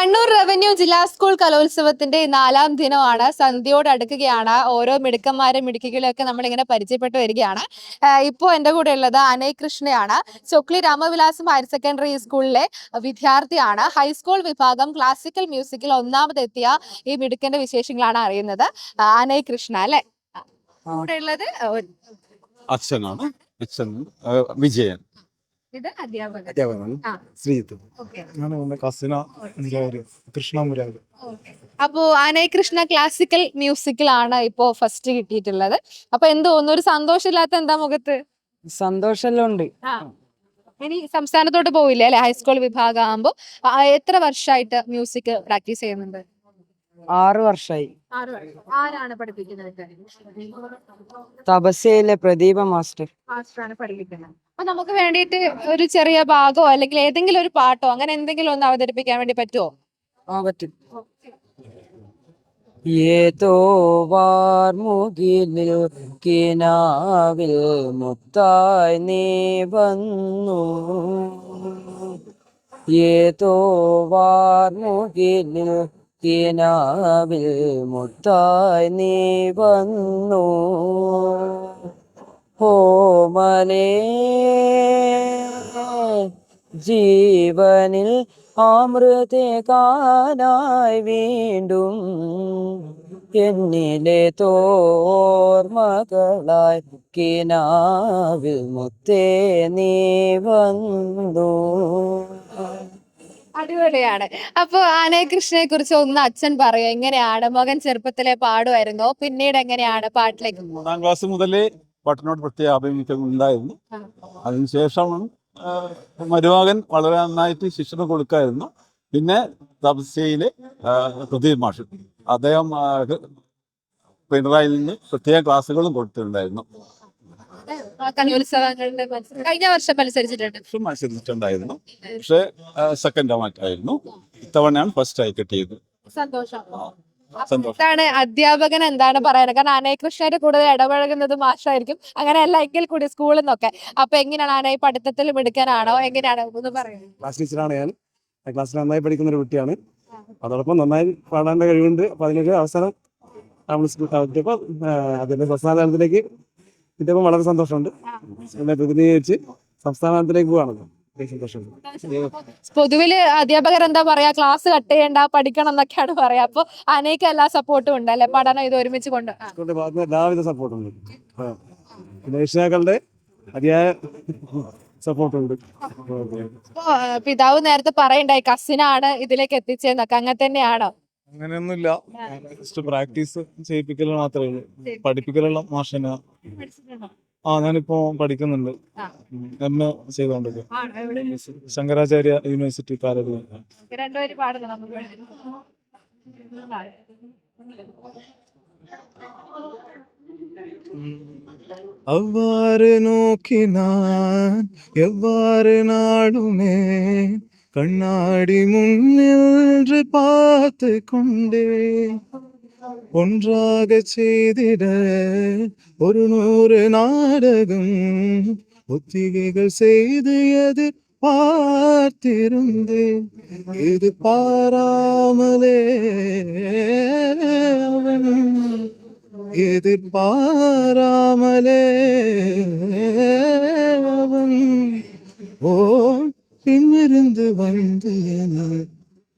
Kannur revenue ജില്ലാ school കലോത്സവത്തിന്റെ നാലാം ദിനമാണ് സന്ധ്യയോട് അടുക്കുകയാണ്. ഓരോ മിടുക്കന്മാരും മിടുക്കികളൊക്കെ നമ്മൾ ഇങ്ങനെ പരിചയപ്പെട്ടു വരികയാണ്. ഇപ്പോൾ ഇപ്പോ എന്റെ കൂടെ ഉള്ളത് അനയ് കൃഷ്ണയാണ് ചൊക്ലി രാമവിലാസം ഹയർ സെക്കൻഡറി സ്കൂളിലെ വിദ്യാർത്ഥിയാണ്. ഹൈസ്കൂൾ വിഭാഗം ക്ലാസിക്കൽ മ്യൂസിക്കിൽ ഒന്നാമതെത്തിയ ഈ മിടുക്കന്റെ വിശേഷങ്ങളാണ് അറിയുന്നത്. അനയ് കൃഷ്ണ അല്ലെ? കൂടെ ഉള്ളത് അച്ഛനാണ്. അച്ഛൻ വിജയൻ. ഇത് അധ്യാപകൻ. അധ്യാപകനാണ് ആ. ശ്രീജിത്ത്. ഓക്കെ. ഞാൻ എന്റെ കസിന മുരാര് കൃഷ്ണ മുരാര് അപ്പോ ആനയ കൃഷ്ണ ക്ലാസിക്കൽ മ്യൂസിക്കിലാണ് ഇപ്പോ ഫസ്റ്റ് കിട്ടിയിട്ടുള്ളത്. അപ്പൊ എന്ത് തോന്നുന്നു? ഒരു സന്തോഷമില്ലാത്ത എന്താ മുഖത്ത്? സന്തോഷെല്ലാം ഉണ്ട്. ആ. ഇനി സംസ്ഥാനത്തോട്ട് പോവില്ലേ അല്ലെ? ഹൈസ്കൂൾ വിഭാഗം ആകുമ്പോ എത്ര വർഷമായിട്ട് മ്യൂസിക് പ്രാക്ടീസ് ചെയ്യുന്നുണ്ട്? ആറ് വർഷമായി. ആരാണ് പഠിപ്പിക്കുന്നത് തപസ്യയിലെ പ്രദീപ മാസ്റ്റർ. ആണ് പഠിപ്പിക്കുന്നത്. അപ്പൊ നമുക്ക് വേണ്ടിയിട്ട് ഒരു ചെറിയ ഭാഗമോ അല്ലെങ്കിൽ ഏതെങ്കിലും ഒരു പാട്ടോ അങ്ങനെ എന്തെങ്കിലും ഒന്ന് അവതരിപ്പിക്കാൻ വേണ്ടി പറ്റുമോ ആ പറ്റും. ഏതോ വാർമുകിലിൽ കിനാവിൽ മുത്തായി നീ വന്നു. ഏതോ വാർമുകിലിൽ കിനാവിൽ മുത്തായി നീ വന്നു. ഓമലേ ജീവനിൽ അമൃതകാനായി വീണ്ടും എന്നിലെ തോർമകളായി കിനാവിൽ മുത്തേ നീ വന്നു. അടിപൊളിയാണ്. അപ്പൊ ആനയ കൃഷ്ണനെ കുറിച്ച് ഒന്ന് അച്ഛൻ പറയോ? എങ്ങനെയാണ്? മകൻ ചെറുപ്പത്തിലെ പാടുമായിരുന്നു? പിന്നീട് എങ്ങനെയാണ് പാട്ടിലേക്ക് മൂന്നാം ക്ലാസ് മുതലേ പാട്ടിനോട് പ്രത്യേക ആഭിമുഖ്യം ഉണ്ടായിരുന്നു. അതിനുശേഷം മരുമകൻ വളരെ നന്നായിട്ട് ശിക്ഷണം കൊടുക്കായിരുന്നു. പിന്നെ തപസ്യയിലെ പ്രദീപ് മാഷ്. അദ്ദേഹം പിണറായിൽ നിന്ന് പ്രത്യേക ക്ലാസ്സുകളും കൊടുത്തിട്ടുണ്ടായിരുന്നു. ആ കലോത്സവങ്ങളുടെ മത്സരം കഴിഞ്ഞ വർഷം മത്സരിച്ചിട്ടുണ്ട്. വർഷം മത്സരിച്ചിട്ടുണ്ടായിരുന്നു. പക്ഷേ സെക്കൻഡ് മാറ്റായിരുന്നു ഇത്തവണയാണ് ഫസ്റ്റ് ആയി കിട്ടിയത്. സന്തോഷം. സന്തോഷം. എന്താണ് അധ്യാപകൻ എന്താണ് പറയുന്നത്? കാരണം അനയകൃഷ്ണയുടെ കൂടുതൽ ഇടപഴകുന്നത് മാഷായിരിക്കും അങ്ങനെയല്ല എങ്കിൽ കൂടി സ്കൂളിൽ നിന്നൊക്കെ അപ്പൊ എങ്ങനെയാണ് അനയ പഠിത്തത്തിൽ മിടുക്കാനാണോ? എങ്ങനെയാണ്? ഒന്ന് പറയുന്നത് ക്ലാസ് ടീച്ചറാണ് ഞാൻ. ക്ലാസ്സിൽ നന്നായി പഠിക്കുന്ന ഒരു കുട്ടിയാണ്. അതോടൊപ്പം നന്നായി പാടാൻ കഴിവുണ്ട്. അപ്പൊ അതിനൊരു അവസരം നമ്മൾ കിട്ടിയപ്പോൾ അതിന്റെ സംസ്ഥാന തലത്തിലേക്ക് കിട്ടിയപ്പോൾ വളരെ സന്തോഷമുണ്ട്. എന്നെ പ്രതിനിധീകരിച്ച് സംസ്ഥാനത്തിലേക്ക് പോവാണല്ലോ പൊതുവിൽ അധ്യാപകർ എന്താ പറയാ? ക്ലാസ് കട്ട് ചെയ്യണ്ട പഠിക്കണം എന്നൊക്കെയാണ് പറയാ. അപ്പൊ അനേക്ക് എല്ലാ സപ്പോർട്ടും ഉണ്ട് അല്ലെ? പഠനം ഇത് ഒരുമിച്ച് കൊണ്ട്. എല്ലാവിധ സപ്പോർട്ടും ഉണ്ട്. രക്ഷിതാക്കളുടെ അതിയായ സപ്പോർട്ടുണ്ട് പിതാവ് നേരത്തെ പറയണ്ടായി കസിനാണ് ഇതിലേക്ക് എത്തിച്ചേന്നൊക്കെ. അങ്ങനെ തന്നെയാണോ? അങ്ങനെയൊന്നുമില്ല ജസ്റ്റ് പ്രാക്ടീസ് ചെയ്യിപ്പിക്കൽ മാത്രമേ ഉള്ളൂ പഠിപ്പിക്കലുള്ള മാഷന ആ ഞാനിപ്പോ പഠിക്കുന്നുണ്ട് ആ. എം എ ചെയ്തോണ്ടിരിക്കും ആണോ? എവിടെ? ശങ്കരാചാര്യ യൂണിവേഴ്സിറ്റി പാലക്കാട് രണ്ടുപേരും പാടുന്നു നമുക്ക് அவ்வாறு நோக்கி நான் எவ்வாறு நாடுமே கண்ணாடி முன்னின்று பார்த்து கொண்டே. ஒன்றாக செய்திட ஒரு நூறு நாடகம் ஒத்திகைகள் செய்து எது பார்த்திருந்தேன் இது பாராமலே அவன். எதிர்பாராமலே அவன். ஓ பின்னிருந்து வந்து என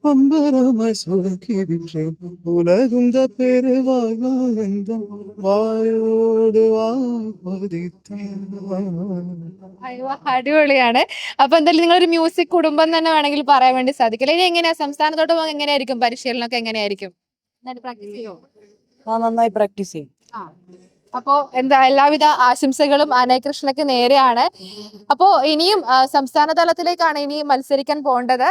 பம்பரமாய் சுருக்கி விட்டேன் உலகுந்த பெருவாழ்வாழ்ந்தம் வாயோடு வாதித்தான் അയ്യോ അടിപൊളിയാണ് അപ്പൊ എന്തായാലും നിങ്ങളൊരു മ്യൂസിക് കുടുംബം തന്നെ വേണമെങ്കിൽ പറയാൻ വേണ്ടി സാധിക്കില്ല ഇനി എങ്ങനെയാ സംസ്ഥാനത്തോട്ട് പോകുമ്പോൾ എങ്ങനെയായിരിക്കും പരിശീലനമൊക്കെ എങ്ങനെയായിരിക്കും പ്രാക്ടീസ് ചെയ്യോ ആ നന്നായി പ്രാക്ടീസ് ചെയ്യും അപ്പോ എന്താ എല്ലാവിധ ആശംസകളും അനയകൃഷ്ണക്ക് നേരെയാണ്. അപ്പോ ഇനിയും സംസ്ഥാന തലത്തിലേക്കാണ് ഇനി മത്സരിക്കാൻ പോകേണ്ടത്.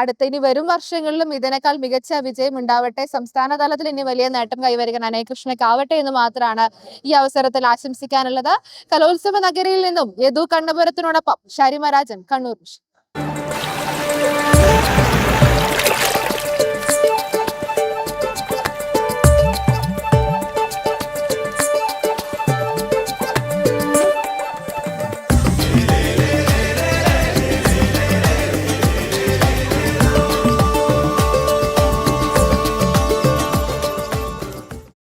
അടുത്ത ഇനി വരും വർഷങ്ങളിലും ഇതിനേക്കാൾ മികച്ച വിജയം ഉണ്ടാവട്ടെ. സംസ്ഥാന തലത്തിൽ ഇനി വലിയ നേട്ടം കൈവരിക്കാൻ അനയകൃഷ്ണക്ക് ആവട്ടെ എന്ന് മാത്രമാണ് ഈ അവസരത്തിൽ ആശംസിക്കാനുള്ളത്. കലോത്സവ നഗരിയിൽ നിന്നും യദു കണ്ണപുരത്തിനോടൊപ്പം ഷരിമരാജൻ കണ്ണൂർ